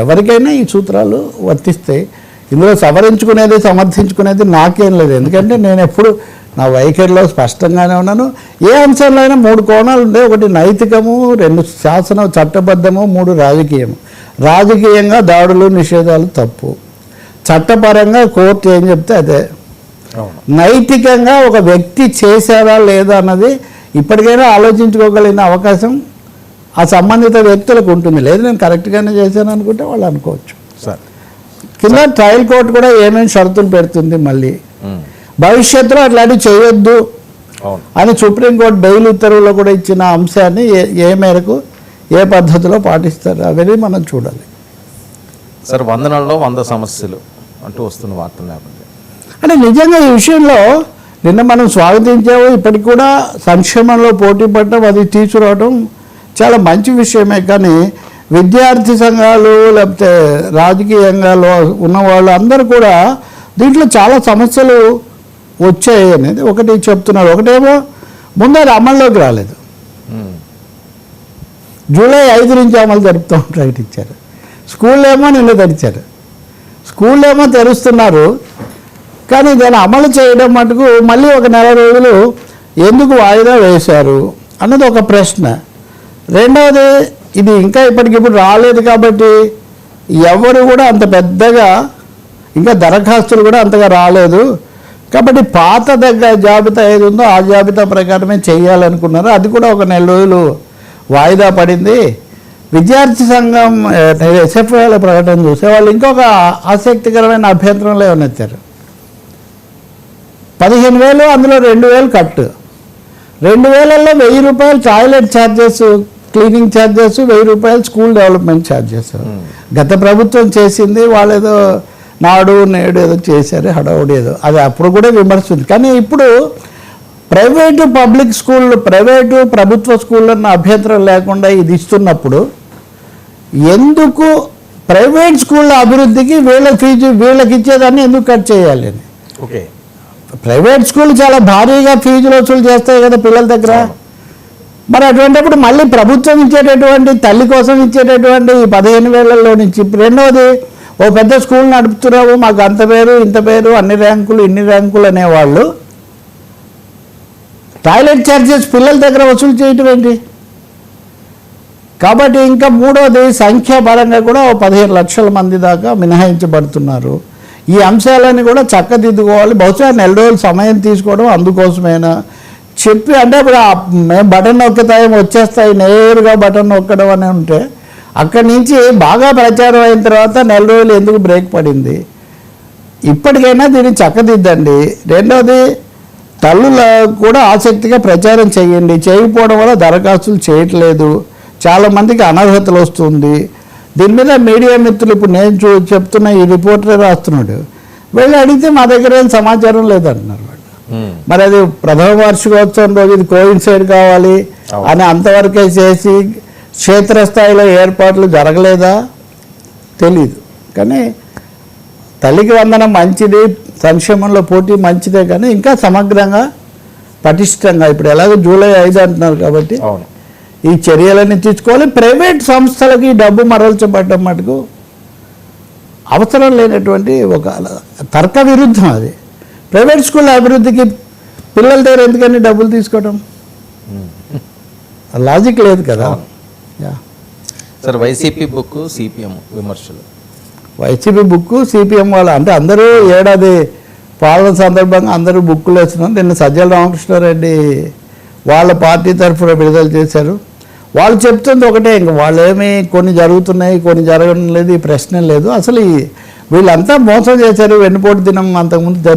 ఎవరికైనా ఈ సూత్రాలు వర్తిస్తాయి ఇందులో సవరించుకునేది సమర్థించుకునేది నాకేం లేదు. ఎందుకంటే నేను ఎప్పుడు నా వైఖరిలో స్పష్టంగానే ఉన్నాను. ఏ అంశంలో అయినా మూడు కోణాలు ఉండే. ఒకటి నైతికము రెండు శాసన చట్టబద్ధము మూడు రాజకీయము. రాజకీయంగా దాడులు నిషేధాలు తప్పు. చట్టపరంగా కోర్టు ఏం చెప్తే అదే. నైతికంగా ఒక వ్యక్తి చేశారా లేదా అన్నది ఇప్పటికైనా ఆలోచించుకోగలిగిన అవకాశం ఆ సంబంధిత వ్యక్తులకు ఉంటుంది. లేదు నేను కరెక్ట్గానే చేశాను అనుకుంటే వాళ్ళు అనుకోవచ్చు. సార్. కింద ట్రయల్ కోర్టు కూడా ఏమేమి షరతులు పెడుతుంది మళ్ళీ. భవిష్యత్తులో అట్లాంటివి చేయొద్దు. అని సుప్రీంకోర్టు బెయిల్ ఉత్తర్వులో కూడా ఇచ్చిన అంశాన్ని ఏ ఏ మేరకు ఏ పద్ధతిలో పాటిస్తారు అవన్నీ మనం చూడాలి. సార్ వందనాల్లో వంద సమస్యలు అంటూ వస్తున్న వార్తల అంటే నిజంగా ఈ విషయంలో నిన్న మనం స్వాగతించాము. ఇప్పటికి కూడా సంక్షేమంలో పోటీ పడటం అది తీసుకురావడం చాలా మంచి విషయమే కానీ విద్యార్థి సంఘాలు లేకపోతే రాజకీయంగా ఉన్నవాళ్ళు అందరూ కూడా దీంట్లో చాలా సమస్యలు వచ్చాయి అనేది ఒకటి చెప్తున్నారు. ఒకటేమో ముందు అది అమల్లోకి రాలేదు. జూలై ఐదు నుంచి అమలు జరుపుతాం ప్రకటించారు. స్కూల్ ఏమో నిన్న తెరిచారు. స్కూల్ ఏమో తెరుస్తున్నారు. కానీ దాన్ని అమలు చేయడం మటుకు మళ్ళీ ఒక నెల రోజులు ఎందుకు వాయిదా వేశారు అన్నది ఒక ప్రశ్న. రెండవది ఇది ఇంకా ఇప్పటికిప్పుడు రాలేదు కాబట్టి ఎవరు కూడా అంత పెద్దగా ఇంకా దరఖాస్తులు కూడా అంతగా రాలేదు. కాబట్టి పాత దగ్గర జాబితా ఏది ఉందో ఆ జాబితా ప్రకారమే చేయాలనుకున్నారు. అది కూడా ఒక నెల రోజులు వాయిదా పడింది. విద్యార్థి సంఘం ఎస్ఎఫ్ఐల ప్రకటన చూసే వాళ్ళు ఇంకొక ఆసక్తికరమైన అభ్యంతరంలో ఏమనెత్తారు పదిహేను వేలు అందులో రెండు వేలు కట్టు. రెండు వేలల్లో వెయ్యి రూపాయలు టాయిలెట్ ఛార్జెస్ క్లీనింగ్ ఛార్జెస్ వెయ్యి రూపాయలు స్కూల్ డెవలప్మెంట్ ఛార్జెస్. గత ప్రభుత్వం చేసింది వాళ్ళు ఏదో నాడు నేడు ఏదో చేశారు హడావుడి ఏదో. అది అప్పుడు కూడా విమర్శ ఉంది. కానీ ఇప్పుడు ప్రైవేటు పబ్లిక్ స్కూళ్ళు ప్రైవేటు ప్రభుత్వ స్కూళ్ళన్న అభ్యంతరం లేకుండా ఇది ఇస్తున్నప్పుడు ఎందుకు ప్రైవేట్ స్కూళ్ళ అభివృద్ధికి వీళ్ళ ఫీజు వీళ్ళకి ఇచ్చేదాన్ని ఎందుకు కట్ చేయాలి అని? ఓకే. ప్రైవేట్ స్కూల్ చాలా భారీగా ఫీజులు వసూలు చేస్తాయి కదా పిల్లల దగ్గర. మరి అటువంటిప్పుడు మళ్ళీ ప్రభుత్వం ఇచ్చేటటువంటి తల్లి కోసం ఇచ్చేటటువంటి ఈ పదిహేను వేలలో నుంచి రెండవది ఓ పెద్ద స్కూల్ నడుపుతున్నావు మాకు అంత పేరు ఇంత పేరు అన్ని ర్యాంకులు ఇన్ని ర్యాంకులు అనేవాళ్ళు టాయిలెట్ ఛార్జెస్ పిల్లల దగ్గర వసూలు చేయటం ఏంటి? కాబట్టి ఇంకా మూడవది సంఖ్యాపరంగా కూడా ఓ పదిహేను లక్షల మంది దాకా మినహాయించబడుతున్నారు. ఈ అంశాలని కూడా చక్కదిద్దుకోవాలి. బహుశా నెల రోజులు సమయం తీసుకోవడం అందుకోసమేనా? చెప్పి అంటే ఇప్పుడు మేము బటన్ నొక్కుతాయి వచ్చేస్తాయి నేరుగా బటన్ నొక్కడం అని ఉంటే అక్కడి నుంచి బాగా ప్రచారం అయిన తర్వాత నెల రోజులు ఎందుకు బ్రేక్ పడింది? ఇప్పటికైనా దీన్ని చక్కదిద్దండి. రెండవది తల్లుల కూడా ఆసక్తిగా ప్రచారం చేయండి. చేయకపోవడం వల్ల దరఖాస్తులు చేయట్లేదు. చాలామందికి అనర్హతలు వస్తుంది. దీని మీద మీడియా మిత్రులు ఇప్పుడు నేను చూ చెప్తున్న ఈ రిపోర్టరే రాస్తున్నాడు. వెళ్ళి అడిగితే మా దగ్గర ఏం సమాచారం లేదంటున్నారు మరి అది ప్రథమ వార్షికోత్సవం రోజు ఇది కోయిన్సైడ్ కావాలి. అని అంతవరకే చేసి క్షేత్రస్థాయిలో ఏర్పాట్లు జరగలేదా? తెలీదు. కానీ తల్లికి వందనం మంచిది సంక్షేమంలో పోటీ మంచిదే కానీ ఇంకా సమగ్రంగా పటిష్టంగా. ఇప్పుడు ఎలాగో జూలై ఐదు అంటున్నారు కాబట్టి ఈ చర్యలన్నీ తీసుకోవాలి. ప్రైవేట్ సంస్థలకి ఈ డబ్బు మరల్చబడ్డం మటుకు అవసరం లేనటువంటి ఒక తర్క విరుద్ధం అది. ప్రైవేట్ స్కూల్ అభివృద్ధికి పిల్లల దగ్గర ఎందుకని డబ్బులు తీసుకోవడం లాజిక్ లేదు కదా. సార్ వైసీపీ బుక్ సిపిఎం విమర్శలు. వైసీపీ బుక్ సిపిఎం వాళ్ళు అంటే అందరూ ఏడాది పాలన సందర్భంగా అందరూ బుక్కులు వేస్తున్నారు నిన్న సజ్జల రామకృష్ణారెడ్డి వాళ్ళ పార్టీ తరఫున విడుదల చేశారు. వాళ్ళు చెప్తుంది ఒకటే ఇంక వాళ్ళు ఏమి కొన్ని జరుగుతున్నాయి కొన్ని జరగడం లేదు ఈ ప్రశ్న లేదు. అసలు వీళ్ళంతా మోసం చేశారు. వెన్నుపోటు దినం అంతకుముందు జరిగి